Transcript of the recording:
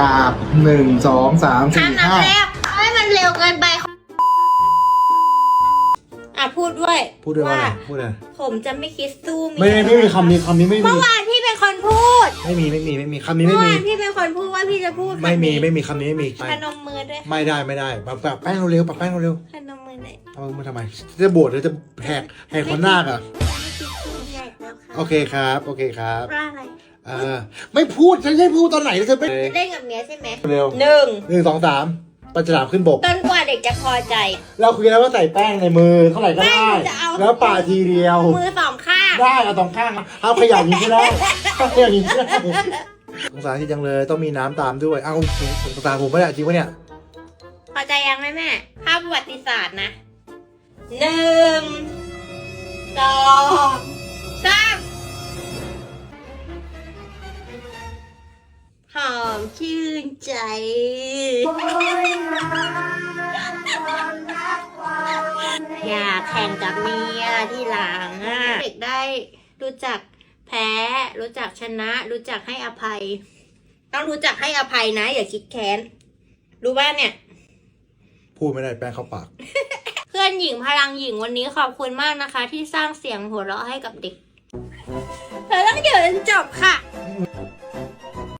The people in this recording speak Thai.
กราบหนึ่งสองสามสี่ห้ามนับห้าแรกให้มันเร็วเกินไป อะพูดด้วยพูดด้วยว่าอะไรพูดอะไรผมจะไม่คิดสู้ไม่ไม่ไม่มีคำนี้คำนี้ไม่มีเมื่อวานพี่เป็นคนพูด ไม่มีไม่มีไม่มีคำนี้เมื่ไม่อมี วานพี่เป็นคนพูดว่าพี่จะพูดไม่มีคำนี้ไม่มีคำนี้ไม่มีพนมมือด้วยไม่ได้ไม่ได้ปะปะแป้งเร็วๆปะแป้งเร็วพนมมือหน่อยๆเอามาทำไม จะบวชหรือจะแหกแหกคนหน้าคอะไม่คิดสู้ใหญ่แล้วค่ะโอเคครับ โอเคครับ ว่าอะไรเออไม่พูดฉันจะให้พูดตอนไหนเธอไม่จะเล่นกับเมียใช่ไหมเร็วหนึ่งหนึ่งสองสามปลาฉลามขึ้นบก จนกว่าเด็กจะพอใจ เราคุยกันแล้วว่าใส่แป้งในมือเท่าไหร่ก็ได้ไม่จะเอา แล้วป่าทีเดียว มือสองข้างได้เอาตรงข้างเอาขยะยิงก็ได้เอาขยะยิงก็ได้สงสารที่จังเลยต้องมีน้ำตามด้วย เอ้าสงสารผมไม่ได้จริงปะเนี่ย พอใจยังไหมแม่ภาพประวัติศาสตร์นะหนึ่งสอง มชื่นใจอยากแข่งกับเมียที่หลังอะเด็กได้รู้จักแพ้ รู้จักชนะ รู้จักให้อภัย ต้องรู้จักให้อภัยนะ อย่าคิดแค้น รู้ป่ะเนี่ย พูดไม่ได้แป้งเข้าปาก เพื่อนหญิงพลังหญิงวันนี้ขอบคุณมากนะคะ ที่สร้างเสียงหัวเราะให้กับเด็กเธอต้องอยู่จนจบค่ะ